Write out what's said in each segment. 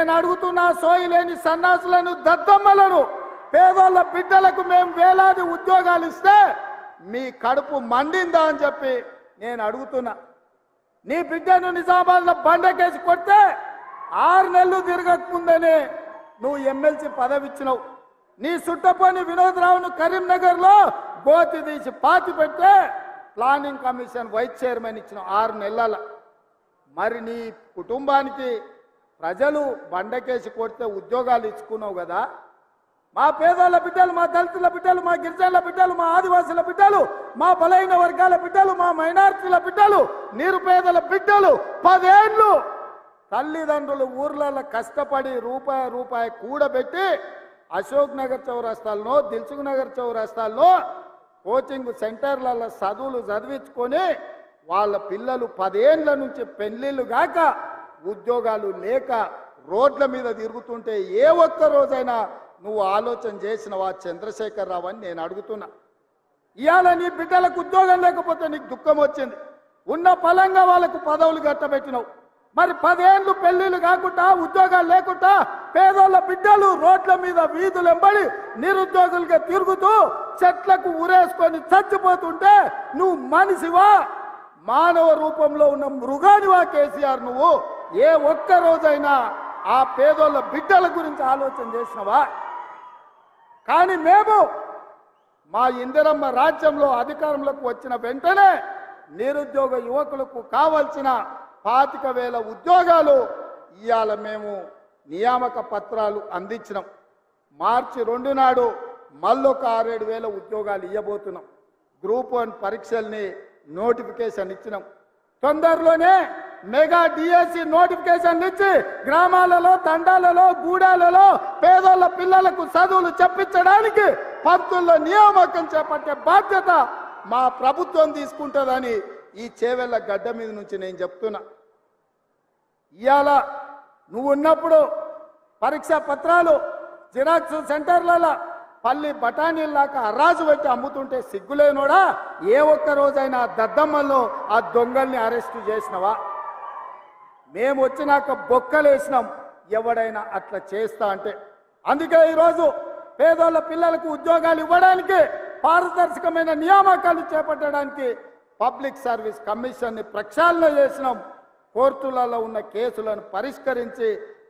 నేను అడుగుతున్నా సోయి లేని సన్నాసులను దద్దమ్మలను పేదోళ్ళ బిడ్డలకు మేము వేలాది ఉద్యోగాలు ఇస్తే మీ కడుపు మండిందా అని చెప్పి నేను అడుగుతున్నా. నీ బిడ్డను నిజామాబాద్లో బండకేసి కొడితే ఆరు నెలలు తిరగకముందనే నువ్వు ఎమ్మెల్సీ పదవి ఇచ్చినావు నీ సుట్టపోని వినోదరావును కరీంనగర్లో గోతి తీసి పాతి పెట్టే ప్లానింగ్ కమిషన్ వైస్ చైర్మన్ ఇచ్చిన ఆరు నెలల. మరి నీ కుటుంబానికి ప్రజలు బండకేసి కొడితే ఉద్యోగాలు ఇచ్చుకున్నావు కదా. మా పేదల బిడ్డలు మా దళితుల బిడ్డలు మా గిరిజనుల బిడ్డలు మా ఆదివాసుల బిడ్డలు మా బలైన వర్గాల బిడ్డలు మా మైనార్టీల బిడ్డలు నిరుపేదల బిడ్డలు పదేళ్ళు తల్లిదండ్రులు ఊర్లలో కష్టపడి రూపాయి రూపాయి కూడబెట్టి అశోక్ నగర్ చౌరస్తాల్లో దిల్సుఖ్ నగర్ చౌరస్తాల్లో కోచింగ్ సెంటర్లలో చదువులు చదివించుకొని వాళ్ళ పిల్లలు పదేండ్ల నుంచి పెళ్ళిళ్ళు గాక ఉద్యోగాలు లేక రోడ్ల మీద తిరుగుతుంటే ఏ ఒక్క రోజైనా నువ్వు ఆలోచన చేసినవా? చంద్రశేఖర్ రావు అని నేను అడుగుతున్నా. ఇవాళ నీ బిడ్డలకు ఉద్యోగం లేకపోతే నీకు దుఃఖం వచ్చింది. ఉన్న ఫలంగా వాళ్ళకు పదవులు కట్టబెట్టినావు. మరి పదేళ్ళు పెళ్ళిళ్ళు కాకుండా ఉద్యోగాలు లేకుండా పేదోళ్ళ బిడ్డలు రోడ్ల మీద వీధులెంబడి నిరుద్యోగులుగా తిరుగుతూ చెట్లకు ఉరేసుకొని చచ్చిపోతుంటే నువ్వు మనిషివా? మానవ రూపంలో ఉన్న మృగానివా కేసీఆర్ నువ్వు? ఏ ఒక్క రోజైనా ఆ పేదోళ్ళ బిడ్డల గురించి ఆలోచన చేసినవా? కానీ మేము మా ఇందిరమ్మ రాజ్యంలో అధికారంలోకి వచ్చిన వెంటనే నిరుద్యోగ యువకులకు కావలసిన పాతిక వేల ఉద్యోగాలు ఇవాళ మేము నియామక పత్రాలు అందించినాం. మార్చి రెండు నాడు మళ్ళొక ఆరేడు వేల ఉద్యోగాలు ఇవ్వబోతున్నాం గ్రూప్ వన్ పరీక్షల్ని నోటిఫికేషన్ ఇచ్చినాం. తొందరలోనే మెగా డిఎస్సి నోటిఫికేషన్ ఇచ్చి గ్రామాలలో తండాలలో గూడాలలో పేదోళ్ళ పిల్లలకు చదువులు చెప్పించడానికి పంతుల్లో నియామకం చేపట్టే బాధ్యత మా ప్రభుత్వం తీసుకుంటుందని ఈ చేవెళ్ళ గడ్డ మీద నుంచి నేను చెప్తున్నా. ఇవాళ నువ్వు ఉన్నప్పుడు పరీక్షా పత్రాలు జిరాక్స్ సెంటర్లలో పల్లి బఠానీల్లాక అరాజు పెట్టి అమ్ముతుంటే సిగ్గులేనోడా? ఏ ఒక్క రోజైనా దద్దమ్మల్లో ఆ దొంగల్ని అరెస్ట్ చేసినవా? మేము వచ్చినాక బొక్కలేసినాం. ఎవడైనా అట్లా చేస్తా అంటే. అందుకే ఈరోజు పేదోళ్ళ పిల్లలకు ఉద్యోగాలు ఇవ్వడానికి పారదర్శకమైన నియామకాలు చేపట్టడానికి పబ్లిక్ సర్వీస్ కమిషన్ని ప్రక్షాళన చేసినాం. కోర్టులలో ఉన్న కేసులను పరిష్కరించి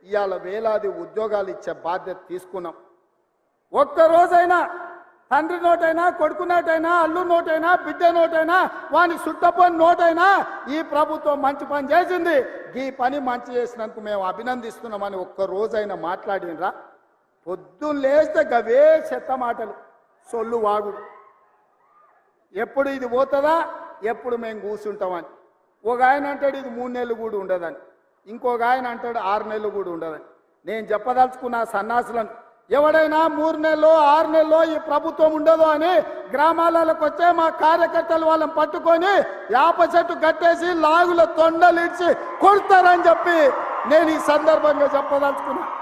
ఇవాళ వేలాది ఉద్యోగాలు ఇచ్చే బాధ్యత తీసుకున్నాం. ఒక్క రోజైనా తండ్రి నోటైనా కొడుకు నోటైనా అల్లు నోటైనా బిడ్డ నోటైనా వాని సుట్టపోని నోటైనా ఈ ప్రభుత్వం మంచి పని చేసింది. ఈ పని మంచి చేసినందుకు మేము అభినందిస్తున్నామని ఒక్క రోజైనా మాట్లాడినరా? పొద్దున్న లేస్తే గవే చెత్త మాటలు సొల్లు వాగుడు. ఎప్పుడు ఇది పోతుందా? ఎప్పుడు మేము కూర్చుంటామని ఒక ఆయన అంటాడు ఇది మూడు నెలలు కూడా ఉండదని. ఇంకొక ఆయన అంటాడు ఆరు నెలలు కూడా ఉండదని. నేను చెప్పదలుచుకున్న సన్నాసులను ఎవడైనా మూడు నెలలు ఆరు నెలలు ఈ ప్రభుత్వం ఉండదు అని గ్రామాలకు వచ్చే మా కార్యకర్తలు వాళ్ళని పట్టుకొని యాప చెట్టు కట్టేసి లాగుల తొండలిడ్చి కొడతారని చెప్పి నేను ఈ సందర్భంగా చెప్పదలుచుకున్నాను